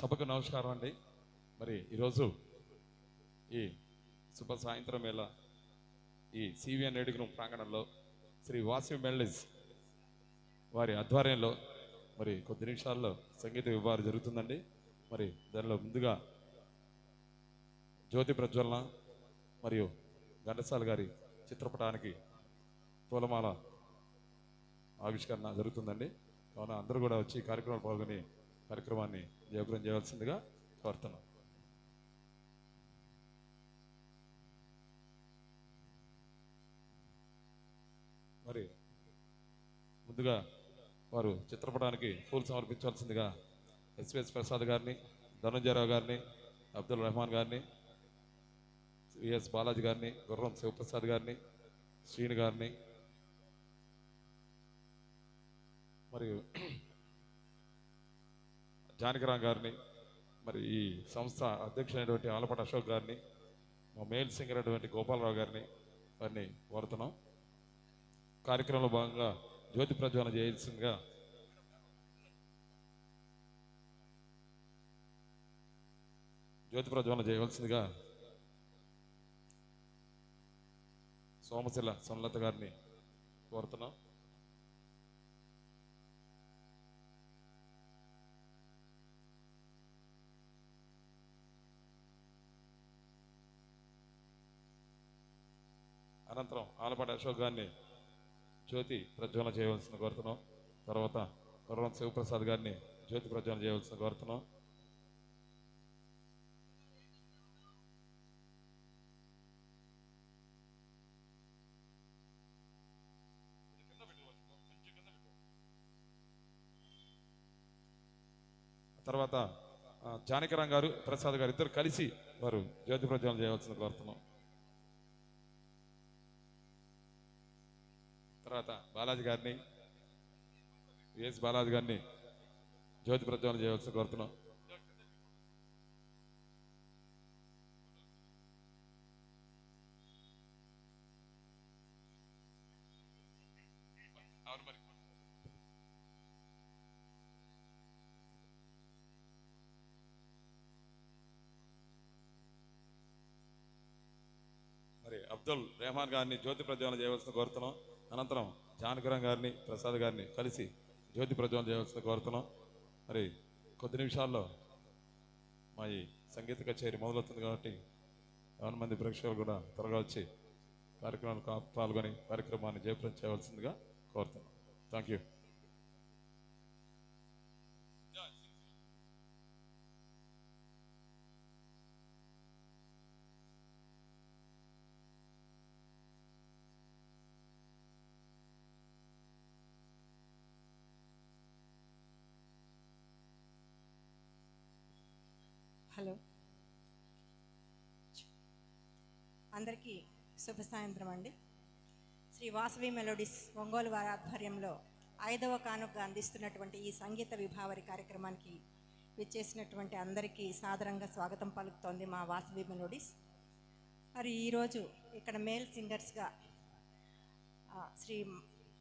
సభకు నమస్కారం అండి. మరి ఈరోజు ఈ శుభ సాయంత్రం వేళ ఈ సివిఎన్ ఎడుగును ప్రాంగణంలో శ్రీ వాసి మెల్లిస్ వారి ఆధ్వర్యంలో మరి కొద్ది నిమిషాల్లో సంగీత వివాహం జరుగుతుందండి. మరి దానిలో ముందుగా జ్యోతి ప్రజ్వలన మరియు ఘంటసాల గారి చిత్రపటానికి పూలమాల ఆవిష్కరణ జరుగుతుందండి. కావున అందరూ కూడా వచ్చి కార్యక్రమాలు పాల్గొని కార్యక్రమాన్ని జయప్రదం చేయవలసిందిగా కోరుతున్నాం. మరి ముందుగా వారు చిత్రపటానికి పూలు సమర్పించాల్సిందిగా ఎస్విఎస్ ప్రసాద్ గారిని ధనంజయరావు గారిని అబ్దుల్ రెహమాన్ గారిని విఎస్ బాలాజీ గారిని గుర్రం శివప్రసాద్ గారిని శ్రీని గారిని మరియు జానకిరామ్ గారిని మరి ఈ సంస్థ అధ్యక్షుడైనటువంటి ఆలపాటి అశోక్ గారిని మా మేల్ సింగర్ అయినటువంటి గోపాలరావు గారిని వారిని కోరుతున్నాం. కార్యక్రమంలో భాగంగా జ్యోతి ప్రజ్వలన చేయాల్సిందిగా జ్యోతి ప్రజ్వలన చేయవలసిందిగా సోమశిల సునలత గారిని కోరుతున్నాం. అనంతరం ఆలపాటి అశోక్ గారిని జ్యోతి ప్రజ్వలన చేయవలసిన కోరుతున్నాం. తర్వాత గుర్రం శివప్రసాద్ గారిని జ్యోతి ప్రజ్వలన చేయవలసిన కోరుతున్నాం. తర్వాత ఆ, జానకిరామ్ గారు ప్రసాద్ గారు ఇద్దరు కలిసి వారు జ్యోతి ప్రజ్వలన చేయవలసిన కోరుతున్నాం. తర్వాత బాలాజీ గారిని విఎస్ బాలాజీ గారిని జ్యోతి ప్రజ్వలన చేయవలసి కోరుతున్నాం మరి. మరి అబ్దుల్ రెహమాన్ గారిని జ్యోతి ప్రజ్వలన చేయవలసిన కోరుతున్నాం అనంతరం జానకరం గారిని ప్రసాద్ గారిని కలిసి జ్యోతి ప్రజ్వలం చేయవలసిన కోరుతున్నాం. మరి కొద్ది నిమిషాల్లో మా ఈ సంగీత కచేరీ మొదలవుతుంది కాబట్టి చాలా మంది ప్రేక్షకులు కూడా త్వరగా వచ్చి కార్యక్రమాలు పాల్గొని కార్యక్రమాన్ని జయప్రం చేయవలసిందిగా కోరుతున్నాం. Thank you hello. అందరికీ శుభ సాయంత్రం అండి. శ్రీ వాసవి మెలోడీస్ ఒంగోలు వారి ఆధ్వర్యంలో ఐదవ కానుక అందిస్తున్నటువంటి ఈ సంగీత విభావరి కార్యక్రమానికి విచ్చేసినటువంటి అందరికీ సాదరంగా స్వాగతం పలుకుతోంది మా వాసవి మెలోడీస్. మరి ఈరోజు ఇక్కడ మేల్ సింగర్స్గా శ్రీ